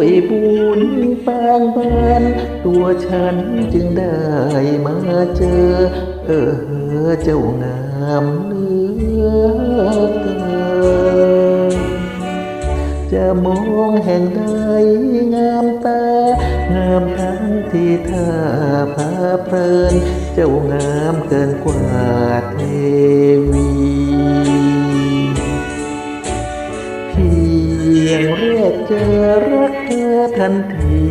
ด้วยบุญปางบานตัวฉันจึงได้มาเจอ เออเจ้างามเหลือเกินจะมองแห่งใดงามตา งามทั้งที่ท่าพาเพลิน เจ้างามเกินกว่าเทว ทันที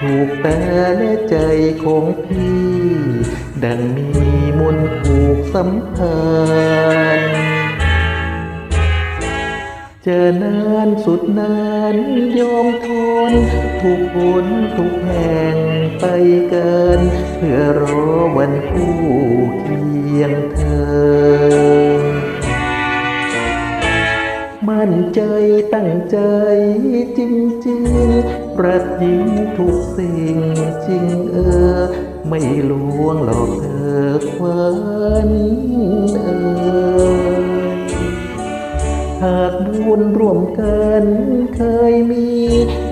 ถูกตาและใจของพี่ ดังมีมนผูกสัมพันธ์เจอนานสุดนานยอมทน ทุกผลทุกแห่งไปเกิน เพื่อรอวันคู่เคียงเธอ มั่นใจตั้งใจจริงๆประยิงทุกสิ่งจริงเออ ไม่ลวงหลอกเธอควันเออหากบุญร่วมกันเคยมี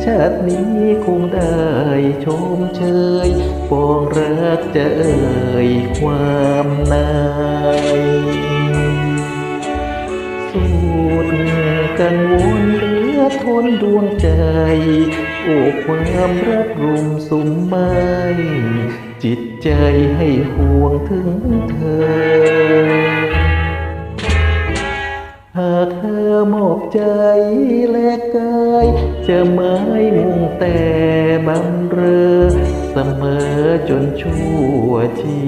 ชาตินี้คงได้ชมเชยปองรักจะเอ่ยความในสุด กังวลเหลือทนดวงใจ โอ้ความรักรุมสุมไม้จิตใจให้ห่วงถึงเธอ หากเธอมอบใจและกายจะไม่มุ่งแต่บำเรอเสมอจนชั่วชี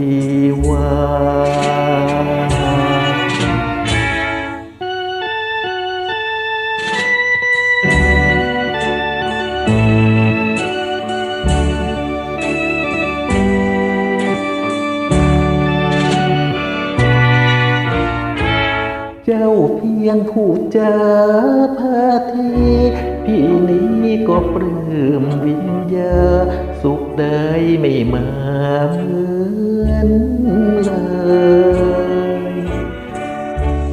เพียงผู้จาพาทีพี่นี้ก็ปลื้มวิญญาสุขได้ไม่มาเหมือนเลย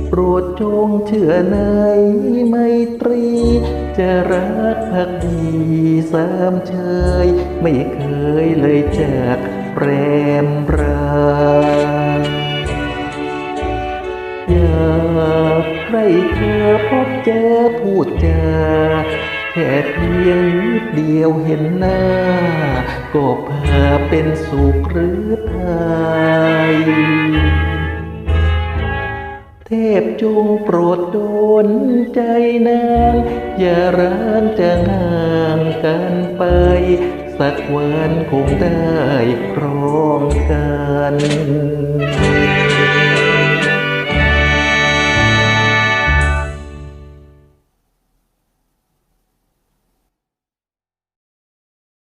โปรดจงเชื่อในไมตรี จะรักพักดีสามเชย ไม่เคยเลยจากแรมรา ให้เธอพบเจอพูดจาแค่เพียงนิดเดียวเห็นหน้า ก็พาเป็นสุขหรือไทยเทพจงโปรดโดนใจนางอย่าร้างจะห่างกันไป สักวันคงได้ครองกัน